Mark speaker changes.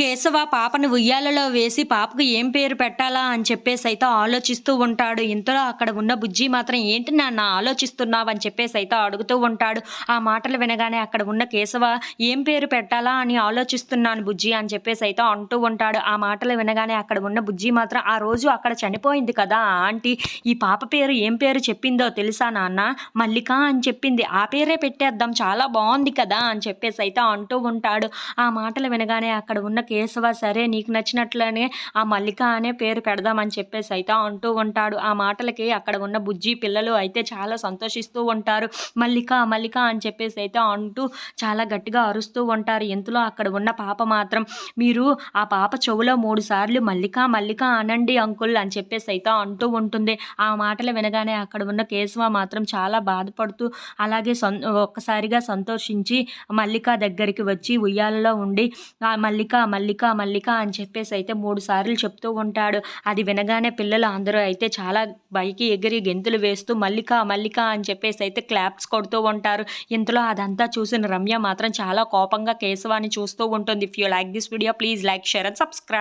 Speaker 1: కేశవ పాపను ఉయ్యాలలో వేసి పాపకు ఏం పేరు పెట్టాలా అని చెప్పేసి అయితే ఆలోచిస్తూ ఉంటాడు. ఇంతలో అక్కడ ఉన్న బుజ్జి మాత్రం ఏంటి నాన్న ఆలోచిస్తున్నావు? అని చెప్పేసి అయితే అడుగుతూ ఉంటాడు. ఆ మాటలు వినగానే అక్కడ ఉన్న కేశవ ఏం పేరు పెట్టాలా అని ఆలోచిస్తున్నాను బుజ్జి అని చెప్పేసి అయితే అంటూ ఉంటాడు. ఆ మాటలు వినగానే అక్కడ ఉన్న బుజ్జి మాత్రం ఆ రోజు అక్కడ చనిపోయింది కదా ఆంటీ ఈ పాప పేరు ఏం పేరు చెప్పిందో తెలుసా నాన్న? మల్లిక అని చెప్పింది. ఆ పేరే పెట్టేద్దాం చాలా బాగుంది కదా అని చెప్పేసి అయితే అంటూ ఉంటాడు. ఆ మాటలు వినగానే అక్కడ ఉన్న కేశవ సరే నీకు నచ్చినట్లనే ఆ మల్లిక అనే పేరు పెడదామని చెప్పేసి అయితే అంటూ ఉంటాడు. ఆ మాటలకి అక్కడ ఉన్న బుజ్జి పిల్లలు అయితే చాలా సంతోషిస్తూ ఉంటారు. మల్లిక మల్లిక అని చెప్పేసి అయితే అంటూ చాలా గట్టిగా అరుస్తూ ఉంటారు. ఇంతలో అక్కడ ఉన్న పాప మాత్రం మీరు ఆ పాప చెవులో మూడు సార్లు మల్లిక మల్లిక అనండి అంకుల్ అని చెప్పేసి అయితే అంటూ ఉంటుంది. ఆ మాటలు వినగానే అక్కడ ఉన్న కేశవ మాత్రం చాలా బాధపడుతూ అలాగే సం ఒక్కసారిగా సంతోషించి మల్లిక దగ్గరికి వచ్చి ఉయ్యాలలో ఉండి ఆ మల్లిక మల్లిక మల్లిక అని చెప్పేసి అయితే మూడు సార్లు చెప్తూ ఉంటాడు. అది వినగానే పిల్లలు అందరూ అయితే చాలా పైకి ఎగిరి గెంతులు వేస్తూ మల్లిక మల్లిక అని చెప్పేసి అయితే క్లాప్స్ కొడుతూ ఉంటారు. ఇంతలో అదంతా చూసిన రమ్య మాత్రం చాలా కోపంగా కేశవాన్ని చూస్తూ ఉంటుంది. If you like this video please like share and subscribe